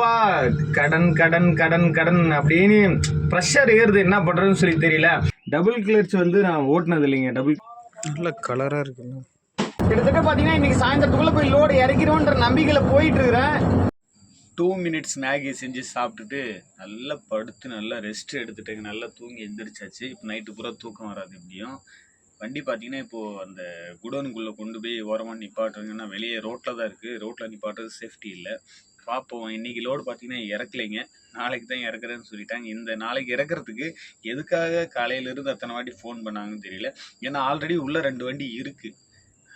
இல்லைப்பா கடன் கடன் கடன் கடன் அப்படின்னு ப்ரெஷர் ஏறுது. என்ன பண்ணுறதுன்னு சொல்லி தெரியல. டபுள் கிளர்ச் வந்து நான் ஓட்டினது இல்லைங்க. டபுள் நல்ல கலராக இருக்குல்ல கிட்டத்தட்ட பார்த்தீங்கன்னா இன்னைக்கு சாயந்தரத்துக்குள்ளே போய் லோடு இறக்கிறோன்ற நம்பிக்கையில் போயிட்டு இருக்கிறேன் டூ மினிட்ஸ் மேகி செஞ்சு சாப்பிட்டுட்டு நல்லா படுத்து நல்லா ரெஸ்ட் எடுத்துட்டு நல்லா தூங்கி எந்திரிச்சாச்சு. இப்போ நைட்டு பூரா தூக்கம் வராது எப்படியும். வண்டி பார்த்தீங்கன்னா இப்போது அந்த குடோனுக்குள்ளே கொண்டு போய் ஓரமாக நிப்பாட்டுறீங்கன்னா வெளியே ரோட்டில் தான் இருக்குது ரோட்டில் நிப்பாட்டுறது சேஃப்டி இல்லை. பார்ப்போம் இன்னைக்கு லோடு பார்த்தீங்கன்னா இறக்கலைங்க. நாளைக்கு தான் இறக்குறேன்னு சொல்லிட்டாங்க. இந்த நாளைக்கு இறக்குறதுக்கு எதுக்காக காலையிலேருந்து அத்தனை வாட்டி ஃபோன் பண்ணாங்கன்னு தெரியல. ஏன்னா ஆல்ரெடி உள்ள ரெண்டு வண்டி இருக்குது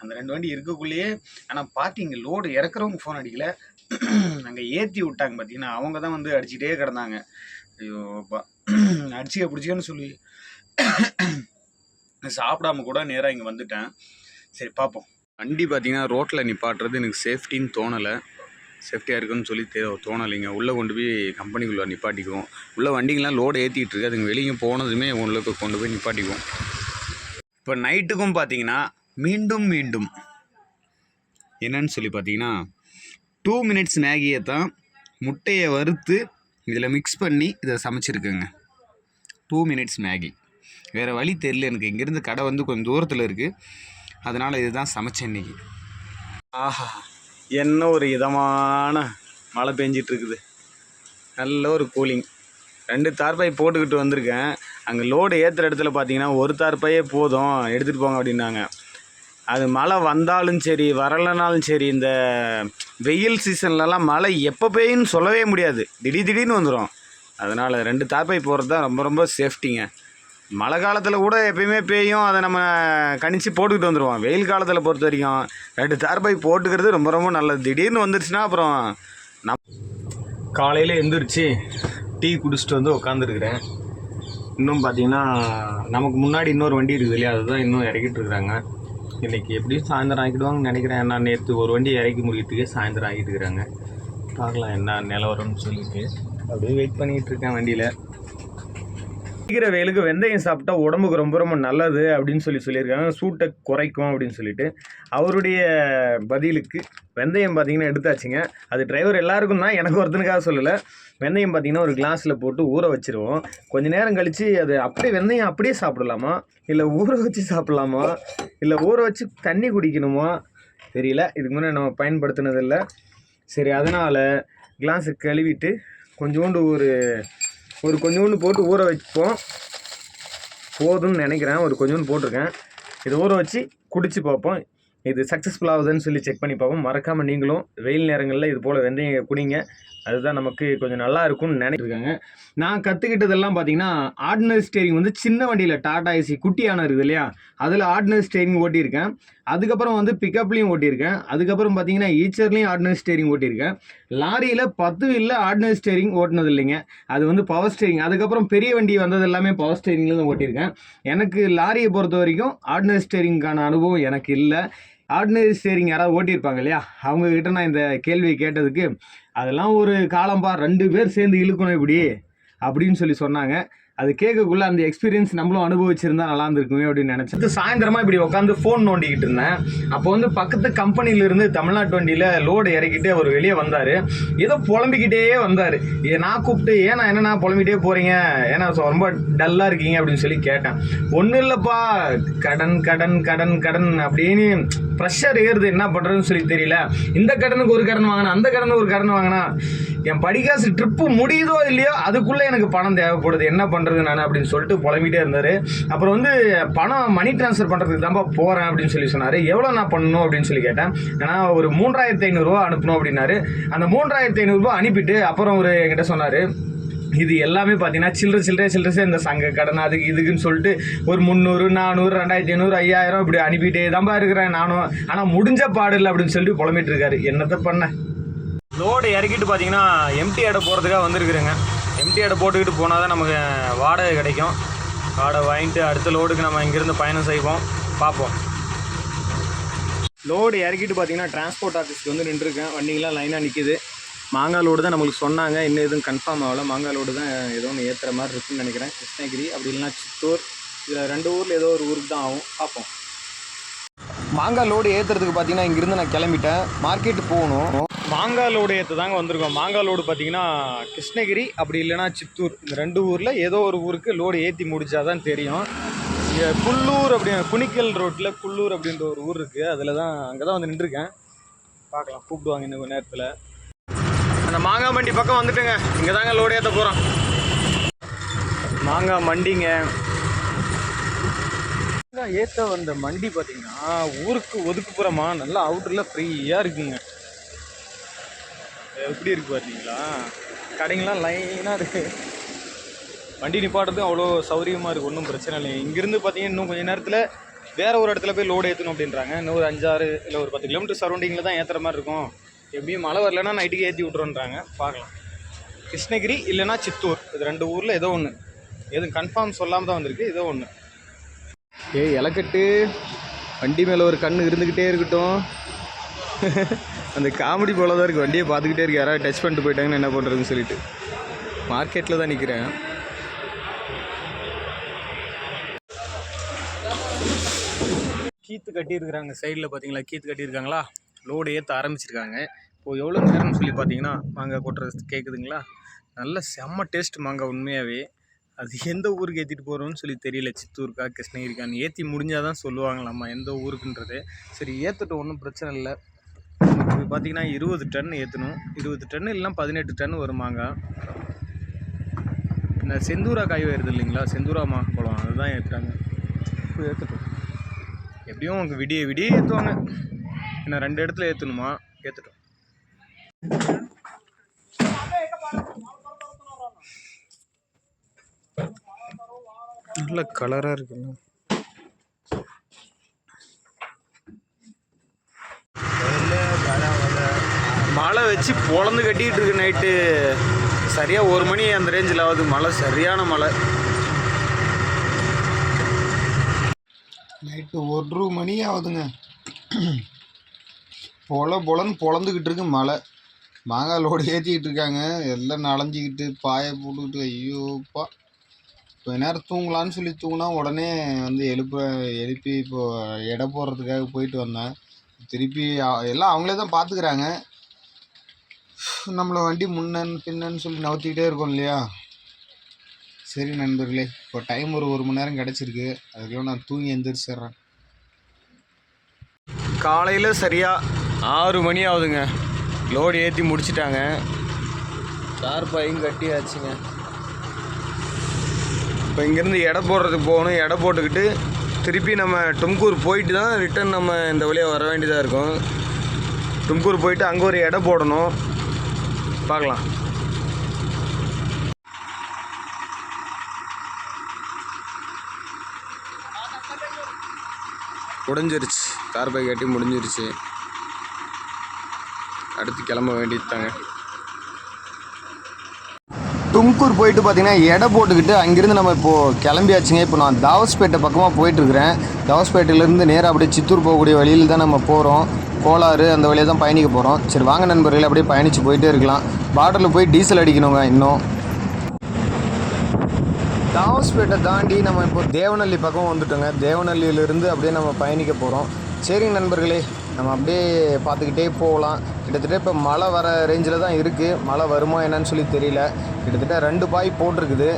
அந்த ரெண்டு வண்டி இருக்கக்குள்ளேயே ஆனால் பார்த்தீங்க லோடு இறக்குறவங்க ஃபோன் அடிக்கல. அங்கே ஏற்றி விட்டாங்க பார்த்தீங்கன்னா அவங்க தான் வந்து அடிச்சுட்டே கிடந்தாங்க. ஐயோ பா அடிச்சுக்க பிடிச்சிக்கன்னு சொல்லி சாப்பிடாம கூட நேராக இங்கே வந்துட்டேன். சரி பார்ப்போம் வண்டி பார்த்தீங்கன்னா ரோட்டில் நிப்பாட்டுறது எனக்கு சேஃப்டின்னு தோணலை. சேஃப்டியாக இருக்குன்னு சொல்லி தே தோணலைங்க. உள்ளே கொண்டு போய் கம்பெனிக்குள்ளே நிப்பாட்டிக்குவோம். உள்ளே வண்டிங்கெலாம் லோடு ஏற்றிக்கிட்டு இருக்கு. அதுங்க வெளியே போனதுமே உள்ளே கொண்டு போய் நிப்பாட்டிக்குவோம். இப்போ நைட்டுக்கும் பார்த்தீங்கன்னா மீண்டும் மீண்டும் என்னன்னு சொல்லி பார்த்தீங்கன்னா டூ மினிட்ஸ் மேகியை தான் முட்டையை வறுத்து இதில் மிக்ஸ் பண்ணி இதை சமைச்சிருக்கேங்க. Two minutes Maggi. வேறு வழி தெரியல எனக்கு. இங்கேருந்து கடை வந்து கொஞ்சம் தூரத்தில் இருக்குது அதனால் இதுதான் சமைச்சேன் இன்னைக்கு. ஆஹா. என்ன ஒரு இதமான மழை பெஞ்சிட்ருக்குது. நல்ல ஒரு கூலிங் ரெண்டு தார்பாய் போட்டுக்கிட்டு வந்திருக்கேன். அங்கே லோடு ஏற்றுற இடத்துல பார்த்தீங்கன்னா ஒரு தார்பாயே போதும் எடுத்துகிட்டு போங்க அப்படின்னாங்க. அது மழை வந்தாலும் சரி வரலைனாலும் சரி இந்த வெயில் சீசன்லலாம் மழை எப்போ பெய்யுன்னு சொல்லவே முடியாது. திடீர் திடீர்னு வந்துடும் அதனால் ரெண்டு தார்பாய் போகிறது தான் ரொம்ப ரொம்ப சேஃப்டிங்க மழை காலத்தில் கூட எப்பயுமே பெய்யும் அதை நம்ம கணிச்சு போட்டுக்கிட்டு வந்துடுவோம் வெயில் காலத்தில் பொறுத்த வரைக்கும் ரெண்டு தார்பாய் போட்டுக்கிறது ரொம்ப ரொம்ப நல்லது. திடீர்னு வந்துருச்சுன்னா அப்புறம் நம் காலையில் எந்திரிச்சு டீ குடிச்சிட்டு வந்து உட்காந்துருக்குறேன் இன்னும் பார்த்தீங்கன்னா நமக்கு முன்னாடி இன்னொரு வண்டி இருக்குது இல்லையா? அதுதான் இன்னும் இறக்கிட்டு இருக்கிறாங்க. இன்றைக்கி எப்படியும் சாயந்தரம் ஆக்கிடுவாங்கன்னு நினைக்கிறேன். நான் நேற்று ஒரு வண்டி இறக்கி முடிக்கிறதுக்கே சாயந்தரம் ஆக்கிட்டு இருக்கிறாங்க. பார்க்கலாம் என்ன நிலவரம்னு சொல்லிட்டு. அப்படியே வெயிட் பண்ணிகிட்டு இருக்கேன் வண்டியில். சீக்கிர வெயிலுக்கு வெந்தயம் சாப்பிட்டா உடம்புக்கு ரொம்ப ரொம்ப நல்லது அப்படின்னு சொல்லி சொல்லியிருக்காங்க. சூட்டை குறைக்கும் அப்படின்னு சொல்லிட்டு. அவருடைய பதிலுக்கு வெந்தயம் பார்த்தீங்கன்னா எடுத்தாச்சுங்க. அது டிரைவர் எல்லாருக்கும் தான் எனக்கு ஒருத்தனுக்காக சொல்லலை. வெந்தயம் பார்த்தீங்கன்னா ஒரு கிளாஸில் போட்டு ஊற வச்சிருவோம். கொஞ்ச நேரம் கழித்து அது அப்படியே வெந்தயம் அப்படியே சாப்பிடலாமா? இல்லை ஊற வச்சு சாப்பிடலாமா? இல்லை ஊற வச்சு தண்ணி குடிக்கணுமா? தெரியல. இதுக்கு முன்னே நம்ம பயன்படுத்தினதில்லை. சரி அதனால் கிளாஸை கழுவிட்டு கொஞ்சோண்டு ஒரு ஒரு கொஞ்சோண்டு போட்டு ஊற வைப்போம். போதும்னு நினைக்கிறேன். ஒரு கொஞ்சோண்டு போட்டிருக்கேன். இதை ஊற வச்சு குடித்து பார்ப்போம். இது சக்ஸஸ்ஃபுல் ஆகுதுன்னு சொல்லி செக் பண்ணி பார்ப்போம். மறக்காமல் நீங்களும் வெயில் நேரங்களில் இது போல் வெந்தயம் குடிங்க. அதுதான் நமக்கு கொஞ்சம் நல்லா இருக்கும்னு நினைச்சிருக்காங்க. நான் கற்றுக்கிட்டதெல்லாம் பார்த்தீங்கன்னா ஆர்டினரி ஸ்டேரிங் வந்து சின்ன வண்டியில் டாடா ஏசி குட்டியான இருக்குது இல்லையா? அதில் ஆர்டினரி ஸ்டேரிங் ஓட்டியிருக்கேன். அதுக்கப்புறம் வந்து பிக்கப்லேயும் ஓட்டியிருக்கேன். அதுக்கப்புறம் பார்த்தீங்கன்னா ஈச்சர்லேயும் ஆர்டினரி ஸ்டேரிங் ஓட்டியிருக்கேன். லாரியில் பத்து இல்லை ஆர்டினரி ஸ்டேரிங் ஓட்டினது இல்லைங்க அது வந்து பவர் ஸ்டேரிங் அதுக்கப்புறம் பெரிய வண்டி வந்தது எல்லாமே பவர் ஸ்டேரிங்கில் தான் ஓட்டியிருக்கேன். எனக்கு லாரியை பொறுத்த வரைக்கும் ஆர்டினரி ஸ்டேரிங்கான அனுபவம் எனக்கு இல்லை. ஆர்டினரி ஸ்டேரிங் யாராவது ஓட்டியிருப்பாங்க இல்லையா? அவங்கக்கிட்ட நான் இந்த கேள்வியை கேட்டதுக்கு அதெல்லாம் ஒரு காலம்பா ரெண்டு பேர் சேர்ந்து இழுக்கணும் இப்படி அப்படின்னு சொல்லி சொன்னாங்க. அது கேட்கக்குள்ள அந்த எக்ஸ்பீரியன்ஸ் நம்மளும் அனுபவிச்சிருந்தா நல்லா இருந்திருக்குமே அப்படின்னு நினச்சது சாயந்தரமா இப்படி உட்காந்து ஃபோன் நோண்டிக்கிட்டு இருந்தேன். அப்போ வந்து பக்கத்து கம்பெனில இருந்து தமிழ்நாட்டு வண்டியில் லோடு இறக்கிட்டு அவர் வெளியே வந்தார். ஏதோ புலம்பிக்கிட்டே வந்தார். ஏ நான் கூப்பிட்டு ஏன் நான் என்னண்ணா புலம்பிக்கிட்டே போகிறீங்க ஏன்னா ரொம்ப டல்லாக இருக்கீங்க அப்படின்னு சொல்லி கேட்டேன். ஒன்றும் இல்லைப்பா. கடன் கடன் கடன் கடன் அப்படின்னு ப்ரெஷர் ஏறுது என்ன பண்ணுறதுன்னு சொல்லி தெரியல. இந்த கடனுக்கு ஒரு கடன் வாங்கினா அந்த கடனுக்கு ஒரு கடன் வாங்கினா என் படிக்காசு ட்ரிப்பு முடியுதோ இல்லையோ அதுக்குள்ளே எனக்கு பணம் தேவைப்படுது. என்ன பண்ணுறது நான் அப்படின்னு சொல்லிட்டு புலம்பிட்டே இருந்தார். அப்புறம் வந்து பணம் மணி ட்ரான்ஸ்ஃபர் பண்ணுறதுக்கு தான்ப்பா போகிறேன் அப்படின்னு சொல்லி சொன்னார். எவ்வளோ நான் பண்ணணும் அப்படின்னு சொல்லி கேட்டேன். ஏன்னா ஒரு மூன்றாயிரத்தி ஐநூறுரூவா அனுப்பணும் அப்படின்னாரு. அந்த மூன்றாயிரத்தி ஐநூறுரூவா அனுப்பிட்டு அப்புறம் ஒரு என்கிட்ட சொன்னார். இது எல்லாமே பார்த்தீங்கன்னா சில்லற சில்லறை சில்லற இந்த சங்க கடன் அதுக்கு இதுக்குன்னு சொல்லிட்டு ஒரு முந்நூறு நானூறு ரெண்டாயிரத்தி ஐநூறு ஐயாயிரம் இப்படி அனுப்பிட்டே தான்ப்பா இருக்கிறேன் நானும். ஆனால் முடிஞ்ச பாடு இல்லை அப்படின்னு சொல்லிட்டு புலம்பிட்டு இருக்காரு. என்னத்தை பண்ண? லோடு இறக்கிட்டு பார்த்தீங்கன்னா எம்டி ஆடை போகிறதுக்காக வந்திருக்குறேங்க. எம்டி ஆடை போட்டுக்கிட்டு போனால் தான் நமக்கு வாடகை கிடைக்கும். வாடகை வாங்கிட்டு அடுத்த லோடுக்கு நம்ம இங்கேருந்து பயணம் செய்வோம். பார்ப்போம். லோடு இறக்கிட்டு பார்த்தீங்கன்னா டிரான்ஸ்போர்ட் ஆஃபீஸ்க்கு வந்து நின்றுருக்கேன். வண்டிங்கெலாம் லைனாக நிற்கிது மாங்காய் லோடு தான் நம்மளுக்கு சொன்னாங்க. இன்னும் எதுவும் கன்ஃபார்ம் ஆகல. மாங்காய் லோடு தான் ஏதோ ஒன்று ஏற்றுற மாதிரி இருக்குன்னு நினைக்கிறேன். கிருஷ்ணகிரி அப்படி இல்லைன்னா சித்தூர். இதில் ரெண்டு ஊரில் ஏதோ ஒரு ஊருக்கு தான் ஆகும். பார்ப்போம். மாங்காய் லோடு ஏற்றுறதுக்கு பார்த்தீங்கன்னா இங்கேருந்து நான் கிளம்பிட்டேன். மார்க்கெட்டு போகணும். மாங்காய் லோடு ஏற்ற தாங்க வந்திருக்கோம். மாங்காய் லோடு பார்த்தீங்கன்னா கிருஷ்ணகிரி அப்படி இல்லைன்னா சித்தூர். இந்த ரெண்டு ஊரில் ஏதோ ஒரு ஊருக்கு லோடு ஏற்றி முடிச்சாதான் தெரியும். இங்கே குள்ளூர் அப்படி குனிக்கல் ரோட்டில் குள்ளூர் அப்படின்ற ஒரு ஊர் இருக்குது அதில் தான் அங்கே தான் வந்து நின்றுருக்கேன். பார்க்கலாம். கூப்பிடுவாங்க இன்னும் கொஞ்சம் நேரத்தில். அந்த மாங்காய் மண்டி பக்கம் வந்துட்டுங்க. இங்கே தாங்க லோடு ஏற்ற போகிறோம் மாங்காய் மண்டிங்க. மாங்காய் ஏற்ற வந்த மண்டி பார்த்தீங்கன்னா ஊருக்கு ஒதுக்குப்புறமா நல்லா அவுட்டரில் ஃப்ரீயாக இருக்குங்க. எப்படி இருக்கு பார்த்தீங்களா கடைங்களாம் லைனாக இருக்கு. வண்டி நிப்பாட்டுறதும் அவ்வளோ சௌரியமாக இருக்குது ஒன்றும் பிரச்சனை இல்லை இங்கேருந்து பார்த்தீங்கன்னா இன்னும் கொஞ்சம் நேரத்தில் வேறு ஒரு இடத்துல போய் லோடு ஏற்றணும் அப்படின்றாங்க. இன்னும் ஒரு அஞ்சாறு இல்லை ஒரு பத்து கிலோமீட்டர் சரௌண்டிங்கில் தான் ஏற்றுற மாதிரி இருக்கும். எப்படியும் மழை வரலன்னா நைட்டுக்கு ஏற்றி விட்ருன்றாங்க பார்க்கலாம். கிருஷ்ணகிரி இல்லைன்னா சித்தூர். இது ரெண்டு ஊரில் ஏதோ ஒன்று எதுவும் கன்ஃபார்ம் சொல்லாமல் தான் வந்திருக்கு. ஏதோ ஒன்று ஏய் இலக்கட்டு. வண்டி மேலே ஒரு கண்ணு இருந்துக்கிட்டே இருக்கட்டும். அந்த காமெடி போல தான் இருக்குது வண்டியை பார்த்துக்கிட்டே இருக்கு. யாராவது டச் பண்ணிட்டு போயிட்டாங்கன்னு என்ன பண்ணுறதுன்னு சொல்லிட்டு. மார்க்கெட்டில் தான் நிற்கிறேன் கீத்து கட்டியிருக்கிறாங்க. சைடில் பார்த்தீங்களா? கீத்து கட்டியிருக்காங்களா? லோடு ஏற்ற ஆரம்பிச்சிருக்காங்க. இப்போது எவ்வளோ நேரம்னு சொல்லி பார்த்தீங்கன்னா மாங்காய் கொட்டுறது கேட்குதுங்களா நல்ல செம்ம டேஸ்ட் மாங்காய் உண்மையாகவே அது எந்த ஊருக்கு ஏற்றிட்டு போகிறோம்னு சொல்லி தெரியல. சித்தூருக்கா கிருஷ்ணகிரிக்கான்னு ஏற்றி முடிஞ்சால் தான் சொல்லுவாங்களாம்மா எந்த ஊருக்குன்றது. சரி ஏற்றட்டும் ஒன்றும் பிரச்சனை இல்லை. இப்போ பார்த்தீங்கன்னா இருபது டன் ஏற்றணும் இருபது டன் இல்லைன்னா பதினெட்டு டன் வரும் மாங்காய். இந்த செந்தூரா காய் வருது இல்லைங்களா? செந்தூரா மாம்பழம் அதுதான் ஏற்றுறாங்க இப்போ ஏற்றட்டும் எப்படியும் அவங்க விடிய விடிய ஏற்றுவாங்க என்ன ரெண்டு இடத்துல ஏற்றணுமா ஏற்றுட்டோம் நல்ல கலராக இருக்குங்க மழை வச்சு பொழந்து கட்டிக்கிட்டு இருக்கு நைட்டு சரியாக ஒரு மணி அந்த ரேஞ்சில் ஆகுது. மழை சரியான மழை. நைட்டு ஒரு மணி ஆகுதுங்க. பொல பொலன்னு பொழந்துக்கிட்டு இருக்கு மழை. மாங்காய் லோடு ஏற்றிக்கிட்டு இருக்காங்க. எல்லாம் நனைஞ்சிக்கிட்டு பாயை போட்டுக்கிட்டு ஐயோப்பா. கொஞ்ச நேரம் தூங்கலான்னு சொல்லி தூங்கினா உடனே வந்து எழுப்ப எழுப்பி இப்போ எடை போடுறதுக்காக போயிட்டு வந்தேன். திருப்பி எல்லாம் அவங்களே தான் பார்த்துக்கிறாங்க நம்மளை வண்டி முன்னன் பின்னன்னு சொல்லி நவுத்திக்கிட்டே இருக்கோம் இல்லையா? சரி நண்பர்களே இப்போ டைம் ஒரு ஒரு மணி நேரம் கிடச்சிருக்கு. அதுக்குள்ள நான் தூங்கி எந்திரிச்சிட்றேன். காலையில் சரியாக ஆறு மணி ஆகுதுங்க. லோடு ஏற்றி முடிச்சிட்டாங்க. தார் பாயும் கட்டியாச்சுங்க. இப்போ இங்கேருந்து எடை போடுறதுக்கு போகணும். எடை போட்டுக்கிட்டு திருப்பி நம்ம தும்கூர் போயிட்டு தான் ரிட்டர்ன் நம்ம இந்த வழியாக வர வேண்டியதாக இருக்கும். தும்கூர் போயிட்டு அங்கே ஒரு எடை போடணும். பார்க்கலாம். முடிஞ்சிருச்சு. தார் பை கட்டி முடிஞ்சிருச்சு. அடுத்து கிளம்ப வேண்டியது தாங்க தும்கூர் போயிட்டு பார்த்தீங்கன்னா எடை போட்டுக்கிட்டு அங்கேருந்து நம்ம இப்போது கிளம்பியாச்சுங்க. இப்போ நான் தாவஸ்பேட்டை பக்கமாக போயிட்டுருக்கிறேன். தாவஸ்பேட்டையிலேருந்து நேராக அப்படியே சித்தூர் போகக்கூடிய வழியில் தான் நம்ம போகிறோம் கோளாறு அந்த வழியாக தான் பயணிக்க போகிறோம் சரி வாங்க நண்பர்களே அப்படியே பயணித்து போயிட்டே இருக்கலாம். பார்டரில் போய் டீசல் அடிக்கணுங்க இன்னும். தாவஸ்பேட்டை தாண்டி நம்ம இப்போ தேவநல்லி பக்கம் வந்துட்டோங்க. தேவநல்லியிலேருந்து அப்படியே நம்ம பயணிக்க போகிறோம் சரிங்க நண்பர்களே நம்ம அப்படியே பார்த்துக்கிட்டே போகலாம். கிட்டத்தட்ட இப்போ மழை வர ரேஞ்சில் தான் இருக்குது மழை வருமா என்னன்னு சொல்லி தெரியல. கிட்டத்தட்ட ரெண்டு பாய் போட்டிருக்குது.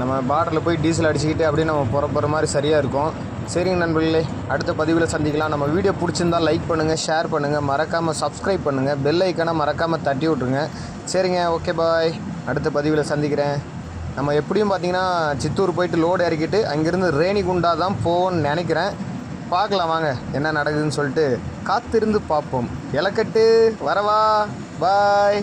நம்ம பார்டரில் போய் டீசல் அடிச்சுக்கிட்டு அப்படியே நம்ம புறப்புற மாதிரி சரியாக இருக்கும். சரிங்க நண்பர்களே அடுத்த பதிவில் சந்திக்கலாம். நம்ம வீடியோ பிடிச்சிருந்தா லைக் பண்ணுங்கள் ஷேர் பண்ணுங்கள் மறக்காமல் சப்ஸ்கிரைப் பண்ணுங்கள் பெல் ஐக்கனை மறக்காமல் தட்டி விட்ருங்க சரிங்க ஓகே பாய் அடுத்த பதிவில் சந்திக்கிறேன். நம்ம எப்படியும் பார்த்தீங்கன்னா சித்தூர் போயிட்டு லோடு இறக்கிட்டு அங்கேருந்து ரேணிகுண்டா தான் போவோம்னு நினைக்கிறேன். பார்க்கலாம் வாங்க என்ன நடக்குதுன்னு சொல்லிட்டு காத்திருந்து பார்ப்போம். இலக்கட்டு வரவா பாய்